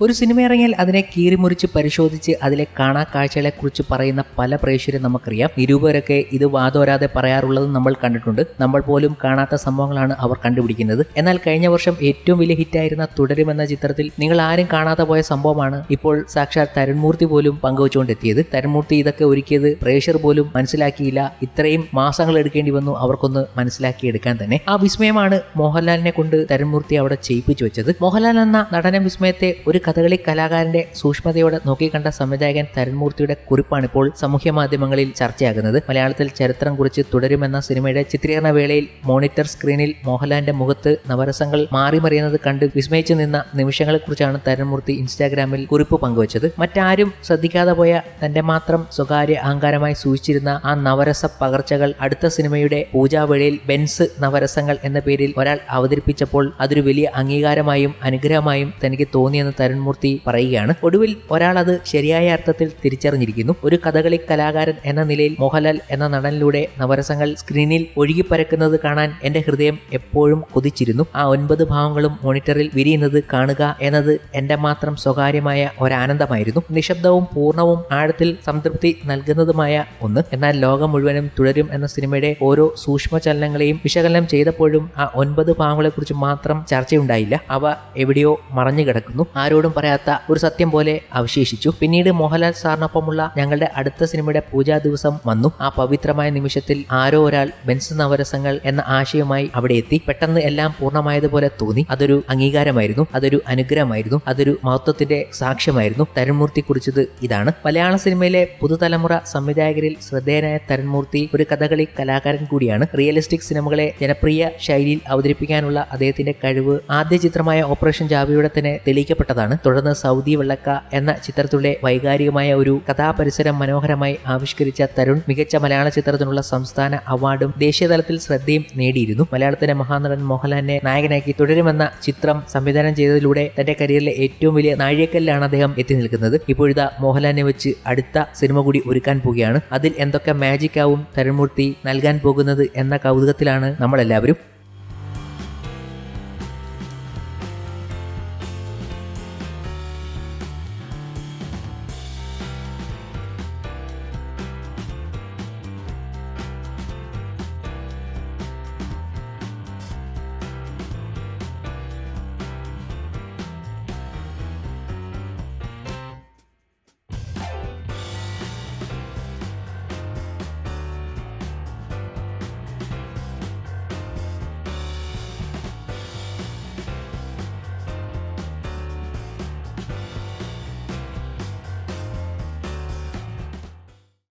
ഒരു സിനിമ ഇറങ്ങിയാൽ അതിനെ കീറിമുറിച്ച് പരിശോധിച്ച് അതിലെ കാണാ കാഴ്ചകളെക്കുറിച്ച് പറയുന്ന പല പ്രേക്ഷകരും നമുക്കറിയാം. ഇരുവരൊക്കെ ഇത് വാദോരാതെ പറയാറുള്ളത് നമ്മൾ കണ്ടിട്ടുണ്ട്. നമ്മൾ പോലും കാണാത്ത സംഭവങ്ങളാണ് അവർ കണ്ടുപിടിക്കുന്നത്. എന്നാൽ കഴിഞ്ഞ വർഷം ഏറ്റവും വലിയ ഹിറ്റായിരുന്ന തുടരും എന്ന ചിത്രത്തിൽ നിങ്ങൾ ആരും കാണാതെ പോയ സംഭവമാണ് ഇപ്പോൾ സാക്ഷാൽ തരുൺമൂർത്തി പോലും പങ്കുവച്ചുകൊണ്ടെത്തിയത്. തരുൺമൂർത്തി ഇതൊക്കെ ഒരുക്കിയത് പ്രേക്ഷർ പോലും മനസ്സിലാക്കിയില്ല. ഇത്രയും മാസങ്ങൾ എടുക്കേണ്ടി വന്നു അവർക്കൊന്ന് മനസ്സിലാക്കിയെടുക്കാൻ തന്നെ. ആ വിസ്മയമാണ് മോഹൻലാലിനെ കൊണ്ട് തരുൺമൂർത്തി അവിടെ ചെയ്യിപ്പിച്ചു വെച്ചത്. മോഹൻലാൽ എന്ന നടന വിസ്മയത്തെ ഒരു കഥകളി കലാകാരന്റെ സൂക്ഷ്മതയോടെ നോക്കിക്കണ്ട സംവിധായകൻ തരുൺമൂർത്തിയുടെ കുറിപ്പാണ് ഇപ്പോൾ സാമൂഹ്യ മാധ്യമങ്ങളിൽ ചർച്ചയാകുന്നത്. മലയാളത്തിൽ ചരിത്രം കുറിച്ച് തുടരുമെന്ന സിനിമയുടെ ചിത്രീകരണ വേളയിൽ മോണിറ്റർ സ്ക്രീനിൽ മോഹൻലാലിന്റെ മുഖത്ത് നവരസങ്ങൾ മാറിമറിയുന്നത് കണ്ട് വിസ്മയിച്ചു നിന്ന നിമിഷങ്ങളെക്കുറിച്ചാണ് തരുൺമൂർത്തി ഇൻസ്റ്റാഗ്രാമിൽ കുറിപ്പ് പങ്കുവച്ചത്. മറ്റാരും ശ്രദ്ധിക്കാതെ പോയ തന്റെ മാത്രം സ്വകാര്യ അഹങ്കാരമായി സൂചിച്ചിരുന്ന ആ നവരസ പകർച്ചകൾ അടുത്ത സിനിമയുടെ പൂജാവേളയിൽ ബെൻസ് നവരസങ്ങൾ എന്ന പേരിൽ ഒരാൾ അവതരിപ്പിച്ചപ്പോൾ അതൊരു വലിയ അംഗീകാരമായും അനുഗ്രഹമായും തനിക്ക് തോന്നിയെന്ന് തരുൺമൂർത്തി പറയുകയാണ്. ഒടുവിൽ ഒരാൾ അത് ശരിയായ അർത്ഥത്തിൽ തിരിച്ചറിഞ്ഞിരിക്കുന്നു. ഒരു കഥകളി കലാകാരൻ എന്ന നിലയിൽ മോഹൻലാൽ എന്ന നടനിലൂടെ നവരസങ്ങൾ സ്ക്രീനിൽ ഒഴുകിപ്പരക്കുന്നത് കാണാൻ എന്റെ ഹൃദയം എപ്പോഴും കൊതിച്ചിരുന്നു. ആ ഒൻപത് ഭാവങ്ങളും മോണിറ്ററിൽ വിരിയുന്നത് കാണുക എന്നത് എന്റെ മാത്രം സ്വകാര്യമായ ഒരാനന്ദമായിരുന്നു. നിശബ്ദവും പൂർണവും ആഴത്തിൽ സംതൃപ്തി നൽകുന്നതുമായ ഒന്ന്. എന്നാൽ ലോകം മുഴുവനും തുടരും എന്ന സിനിമയുടെ ഓരോ സൂക്ഷ്മ ചലനങ്ങളെയും വിശകലനം ചെയ്തപ്പോഴും ആ ഒൻപത് ഭാവങ്ങളെക്കുറിച്ച് മാത്രം ചർച്ചയുണ്ടായില്ല. അവ എവിടെയോ മറഞ്ഞു കിടക്കുന്നു ആരോടും പറയാത്ത ഒരു സത്യം പോലെ അവശേഷിച്ചു. പിന്നീട് മോഹൻലാൽ സാറിനൊപ്പമുള്ള ഞങ്ങളുടെ അടുത്ത സിനിമയുടെ പൂജാ ദിവസം വന്നു. ആ പവിത്രമായ നിമിഷത്തിൽ ആരോ ഒരാൾ ബെൻസ് നവരസങ്ങൾ എന്ന ആശയവുമായി അവിടെ എത്തി. പെട്ടെന്ന് എല്ലാം പൂർണമായതുപോലെ തോന്നി. അതൊരു അംഗീകാരമായിരുന്നു. അതൊരു അനുഗ്രഹമായിരുന്നു. അതൊരു മഹത്വത്തിന്റെ സാക്ഷ്യമായിരുന്നു. തരുൺമൂർത്തി കുറിച്ചത് ഇതാണ്. മലയാള സിനിമയിലെ പുതുതലമുറ സംവിധായകരിൽ ശ്രദ്ധേയനായ തരുൺമൂർത്തി ഒരു കഥകളി കലാകാരൻ കൂടിയാണ്. റിയലിസ്റ്റിക് സിനിമകളെ ജനപ്രിയ ശൈലിയിൽ അവതരിപ്പിക്കാനുള്ള അദ്ദേഹത്തിന്റെ കഴിവ് ആദ്യ ചിത്രമായ ഓപ്പറേഷൻ ജാവിയുടെ തന്നെ തെളിയിക്കപ്പെട്ടതാണ്. തുടർന്ന് സൗദി വെള്ളക്ക എന്ന ചിത്രത്തിലെ വൈകാരികമായ ഒരു കഥാപരിസരം മനോഹരമായി ആവിഷ്കരിച്ച തരുൺ മികച്ച മലയാള ചിത്രത്തിനുള്ള സംസ്ഥാന അവാർഡും ദേശീയതലത്തിൽ ശ്രദ്ധയും നേടിയിരുന്നു. മലയാളത്തിലെ മഹാനടൻ മോഹൻലാലിനെ നായകനാക്കി തുടരുമെന്ന ചിത്രം സംവിധാനം ചെയ്തതിലൂടെ തന്റെ കരിയറിലെ ഏറ്റവും വലിയ നാഴികക്കല്ലാണ് അദ്ദേഹം എത്തി നിൽക്കുന്നത്. ഇപ്പോഴിതാ മോഹൻലാലിനെ വെച്ച് അടുത്ത സിനിമ കൂടി ഒരുക്കാൻ പോവുകയാണ്. അതിൽ എന്തൊക്കെ മാജിക് ആവും തരുൺമൂർത്തി നൽകാൻ പോകുന്നത് എന്ന കൗതുകത്തിലാണ് നമ്മളെല്ലാവരും.